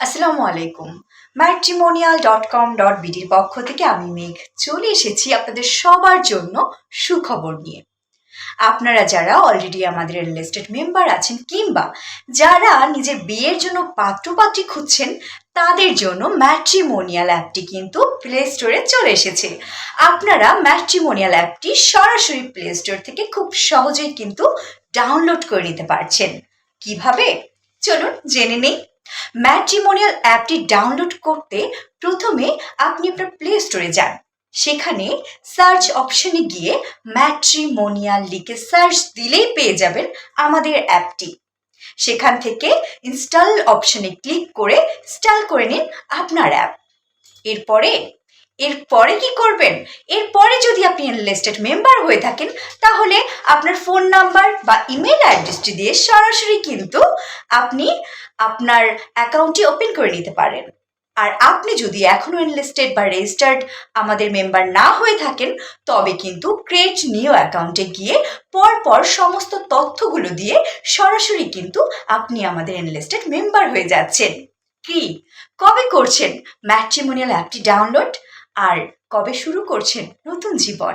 আসসালামু আলাইকুম। Matrimonial dot com dot বিডির পক্ষ থেকে আমি মেঘ চলে এসেছি আপনাদের সবার জন্য সুখবর নিয়ে। আপনারা যারা অলরেডি আমাদের লিস্টেড মেম্বার আছেন কিংবা যারা নিজের বিয়ের জন্য পাত্রপাত্রী খুঁজছেন, তাদের জন্য ম্যাট্রিমোনিয়াল অ্যাপটি কিন্তু প্লে স্টোরে চলে এসেছে। আপনারা ম্যাট্রিমোনিয়াল অ্যাপটি সরাসরি প্লে স্টোর থেকে খুব সহজেই কিন্তু ডাউনলোড করে নিতে পারছেন। কীভাবে? চলুন জেনে নেই। ম্যাট্রিমোনিয়াল অ্যাপটি ডাউনলোড করতে প্রথমে আপনি আপনার প্লে স্টোরে যান। সেখানে সার্চ অপশনে গিয়ে ম্যাট্রিমোনিয়াল লিখে সার্চ দিলেই পেয়ে যাবেন আমাদের অ্যাপটি। সেখান থেকে ইনস্টল অপশনে ক্লিক করে ইনস্টল করে নিন আপনার অ্যাপ। এরপরে এরপরে কি করবেন? এরপরে যদি আপনি এনলিস্টেড মেম্বার হয়ে থাকেন, তাহলে আপনার ফোন নাম্বার বা ইমেল অ্যাড্রেসটি দিয়ে সরাসরি কিন্তু আপনি আপনার অ্যাকাউন্টটি ওপেন করে নিতে পারেন। আর আপনি যদি এখনও এনলিস্টেড বা রেজিস্টার্ড আমাদের মেম্বার না হয়ে থাকেন, তবে কিন্তু ক্রিয়েট নিউ অ্যাকাউন্টে গিয়ে পরপর সমস্ত তথ্যগুলো দিয়ে সরাসরি কিন্তু আপনি আমাদের এনলিস্টেড মেম্বার হয়ে যাচ্ছেন। কি? কবে করছেন? ম্যাট্রিমোনিয়াল অ্যাপটি ডাউনলোড আর কবে শুরু করছেন নতুন জীবন?